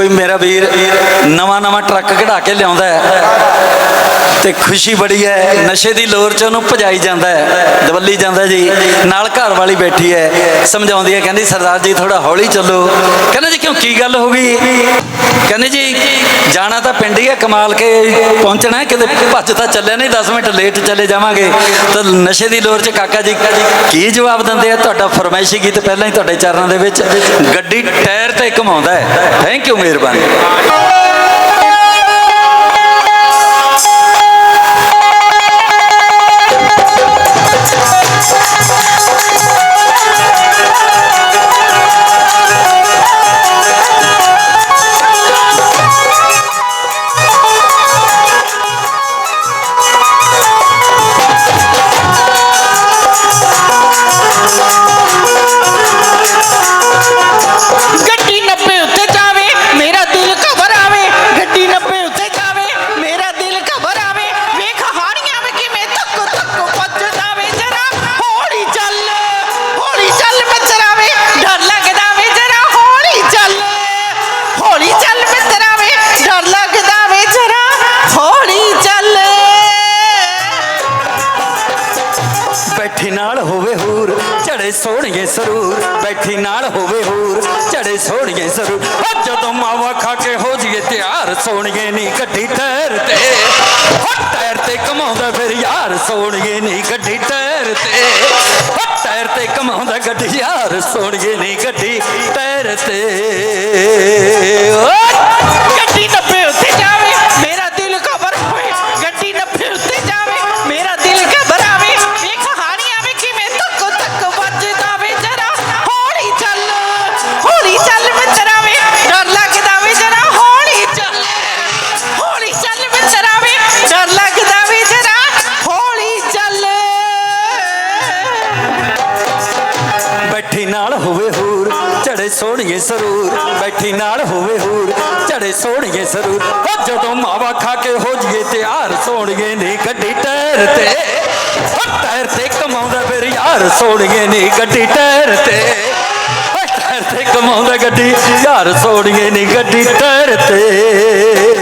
ਕੋਈ ਮੇਰਾ ਵੀਰ ਨਵਾਂ ਨਵਾਂ ਟਰੱਕ ਕਢਾ ਕੇ ਲਿਆਉਂਦਾ ਹੈ। ਤੇ ਖੁਸ਼ੀ ਬੜੀ ਹੈ। ਨਸ਼ੇ ਦੀ ਲੋਰ ਚ ਉਹਨੂੰ ਭਜਾਈ ਜਾਂਦਾ ਹੈ। ਦਵੱਲੀ ਜਾਂਦਾ ਜੀ। ਨਾਲ ਘਰ ਵਾਲੀ ਬੈਠੀ ਹੈ। ਸਮਝਾਉਂਦੀ ਹੈ, ਕਹਿੰਦੀ, ਸਰਦਾਰ ਜੀ ਥੋੜਾ ਹੌਲੀ ਚੱਲੋ। ਕਹਿੰਦਾ ਜੀ, ਕਿਉਂ? ਕੀ ਗੱਲ ਹੋ ਗਈ? ਕਹਿੰਦੇ ਜੀ, ਜਾਣਾ ਤਾਂ ਪਿੰਡ ਹੀ ਹੈ ਕਮਾਲ ਕੇ। ਪਹੁੰਚਣਾ ਕਿਤੇ ਭੱਜ ਤਾਂ ਚੱਲਿਆ ਨਹੀਂ। 10 ਮਿੰਟ ਲੇਟ ਚਲੇ ਜਾਵਾਂਗੇ। ਤਾਂ ਨਸ਼ੇ ਦੀ ਲੋਰ ਚ ਕਾਕਾ ਜੀ, ਕੀ ਜਵਾਬ ਦਿੰਦੇ ਆ? ਤੁਹਾਡਾ ਫਰਮਾਇਸ਼ੀ ਗੀਤ ਪਹਿਲਾਂ ਹੀ ਤੁਹਾਡੇ ਚਰਨਾਂ ਦੇ ਵਿੱਚ ਗੱਡੀ ਟਾਇਰ ਤੇ ਘੁਮਾਉਂਦਾ ਹੈ। ਥੈਂਕ ਯੂ ਮਿਹਰਬਾਨੀ। ਝੜੇ ਸੋਹਣੀਏ ਸਰੂਰ ਬੈਠੀ ਨਾਲ ਹੋਵੇ ਹੂਰ ਝੜੇ ਸੋਹਣੀਏ ਸਰੂਰ ਓ ਜਦੋਂ ਮਾਵਾ ਖਾ ਕੇ ਹੋ ਜੀਏ ਤਿਆਰ, ਸੋਹਣੀਏ ਨਹੀਂ ਗੱਡੀ ਟਾਇਰ ਤੇ। ਓ ਟਾਇਰ ਤੇ ਕਮਾਉਂਦਾ ਫਿਰ ਯਾਰ, ਸੋਹਣੀਏ ਨਹੀਂ ਗੱਡੀ ਟਾਇਰ ਤੇ। ਓ ਟਾਇਰ ਤੇ ਕਮਾਉਂਦਾ ਗੱਡੀ ਯਾਰ, ਸੋਹਣੀਏ ਨਹੀਂ ਗੱਡੀ ਟਾਇਰ ਤੇ। ਬੈਠੀ ਨਾਲ ਹੋਵੇ ਹੂਰ, ਝੜੇ ਸੋਹਣੀਏ ਸਰੂਰ। ਬੈਠੀ ਨਾਲ ਹੋਵੇ ਹੂਰ, ਝੜੇ ਸੋਹਣੀਏ ਸਰੂਰ। ਓ ਜਦੋਂ ਮਾਵਾ ਖਾ ਕੇ ਹੋ ਜੀਏ ਤਿਆਰ, ਸੋਹਣੀਏ ਨਹੀਂ ਗੱਡੀ ਟੈਰ ਤੇ। ਓ ਟਾਇਰ ਤੇ ਕਮਾਉਂਦਾ ਫਿਰ ਯਾਰ, ਸੋਹਣੀਏ ਨਹੀਂ ਗੱਡੀ ਟੈਰ ਤੇ। ਓ ਟਾਇਰ ਤੇ ਕਮਾਉਂਦਾ ਗੱਡੀ, ਯਾਰ, ਸੋਹਣੀਏ ਨਹੀਂ ਗੱਡੀ ਟੈਰ ਤੇ।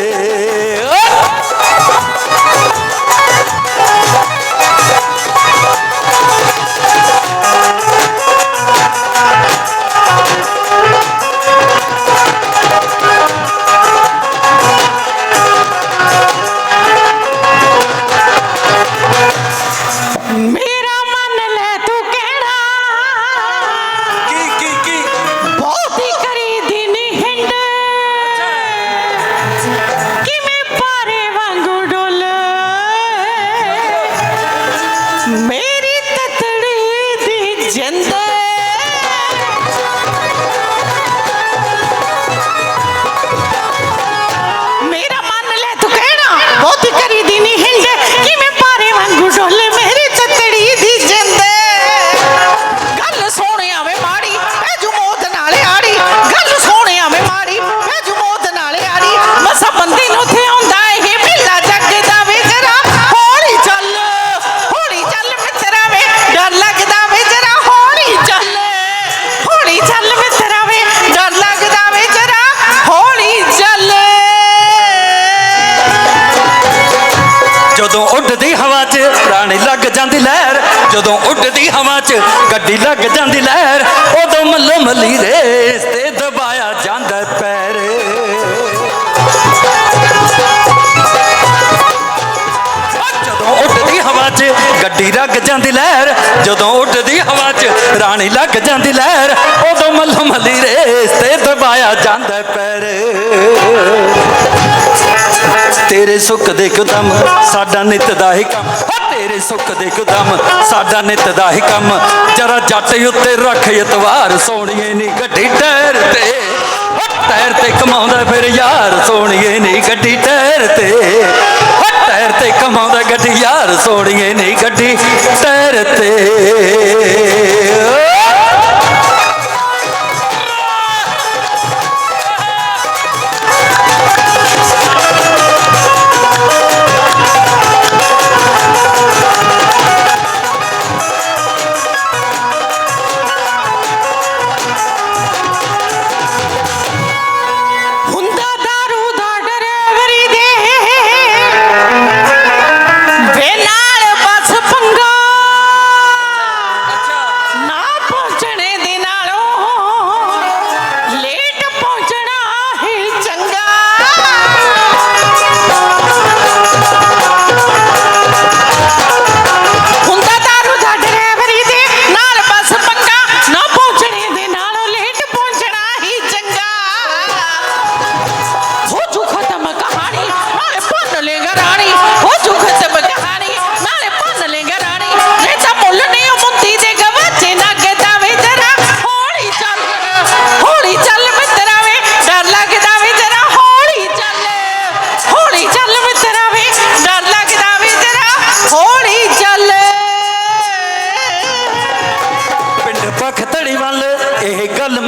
ਰਾਣੀ ਲੱਗ ਜਾਂਦੀ ਲਹਿਰ। ਜਦੋਂ ਉੱਡਦੀ ਹਵਾ 'ਚ ਗੱਡੀ ਲੱਗ ਜਾਂਦੀ ਲਹਿਰ, ਉਦੋਂ ਮੱਲੋ ਮੱਲੀ ਰੇਸ ਤੇ ਦਬਾਇਆ ਜਾਂਦਾ ਪੈਰ। ਜਦੋਂ ਉੱਡਦੀ ਹਵਾ 'ਚ ਗੱਡੀ ਲੱਗ ਜਾਂਦੀ ਲਹਿਰ, ਜਦੋਂ ਉੱਡਦੀ ਹਵਾ 'ਚ ਰਾਣੀ ਲੱਗ ਜਾਂਦੀ ਲਹਿਰ, ਉਦੋਂ ਮੱਲੋ ਮੱਲੀ ਰੇਸ ਤੇ ਦਬਾਇਆ ਜਾਂਦਾ ਪੈਰ। ਤੇਰੇ ਸੁੱਖ ਦੇ ਕਦਮ ਸਾਡਾ ਨਿਤ ਦਾ ਹੀ ਕੰਮ। ਤੇਰੇ ਸੁੱਖ ਦੇ ਕਦਮ ਸਾਡਾ ਨਿਤ ਦਾ ਹੀ ਕੰਮ। ਜਰਾ ਜੱਟ ਉੱਤੇ ਰੱਖ, ਇਤਵਾਰ ਸੋਹਣੀਏ ਨੀ ਗੱਡੀ ਟਾਇਰ ਤੇ। ਓ ਤੇ ਕਮਾਉਂਦਾ ਫਿਰ ਯਾਰ ਸੋਹਣੀਏ ਨਹੀਂ ਗੱਡੀ ਟਾਇਰ ਤੇ। ਓ ਤੇ ਕਮਾਉਂਦਾ ਗੱਡੀ ਯਾਰ ਸੋਹਣੀਏ ਨਹੀਂ ਗੱਡੀ ਟਾਇਰ ਤੇ।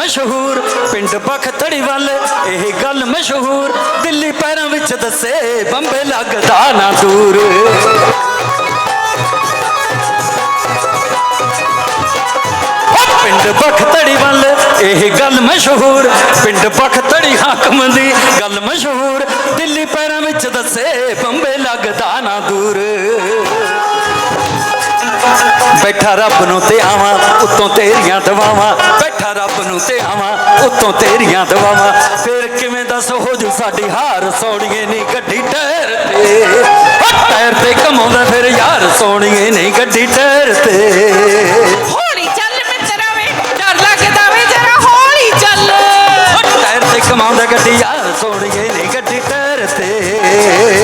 ਮਸ਼ਹੂਰ ਪਿੰਡ ਬਖਤੜੀ ਵੱਲ ਇਹ ਗੱਲ ਮਸ਼ਹੂਰ। ਦਿੱਲੀ ਪੈਰਾਂ ਵਿੱਚ ਦੱਸੇ, ਬੰਬੇ ਲੱਗਦਾ ਨਾ ਦੂਰ। ਪਿੰਡ ਬਖਤੜੀ ਵੱਲ ਇਹ ਗੱਲ ਮਸ਼ਹੂਰ। ਪਿੰਡ ਬਖਤੜੀ ਹਾਕਮ ਦੀ ਗੱਲ ਮਸ਼ਹੂਰ। ਦਿੱਲੀ ਪੈਰਾਂ ਵਿੱਚ ਦੱਸੇ, ਬੰਬੇ ਲੱਗਦਾ ਨਾ ਦੂਰ। ਬੈਠਾ ਰੱਬ ਨੂੰ ਤੇ ਆਵਾਂ, ਉਤੋਂ ਤੇਰੀਆਂ ਦਵਾਵਾਂ। ਬੈਠਾ ਰੱਬ ਨੂੰ ਤੇ ਆਵਾਂ ਉੱਤੋਂ ਤੇਰੀਆਂ ਦਵਾਵਾਂ। ਫਿਰ ਕਿਵੇਂ ਦੱਸ ਹੋ ਜੂ ਸਾਡੀ ਹਾਰ ਸੋਣੀਏ ਨਹੀਂ ਗੱਡੀ ਟਾਇਰ ਤੇ। ਟਾਇਰ ਤੇ ਕਮਾਉਂਦਾ ਫਿਰ ਯਾਰ ਸੋਣੀਏ ਨਹੀਂ ਗੱਡੀ ਟਾਇਰ ਤੇ। ਹੌਲੀ ਚੱਲ ਮਿੱਤਰਾ ਵੇ ਡਰ ਲੱਗਦਾ ਵੇ ਜਰਾ ਹੌਲੀ ਚੱਲ। ਉਹ ਟਾਇਰ ਤੇ।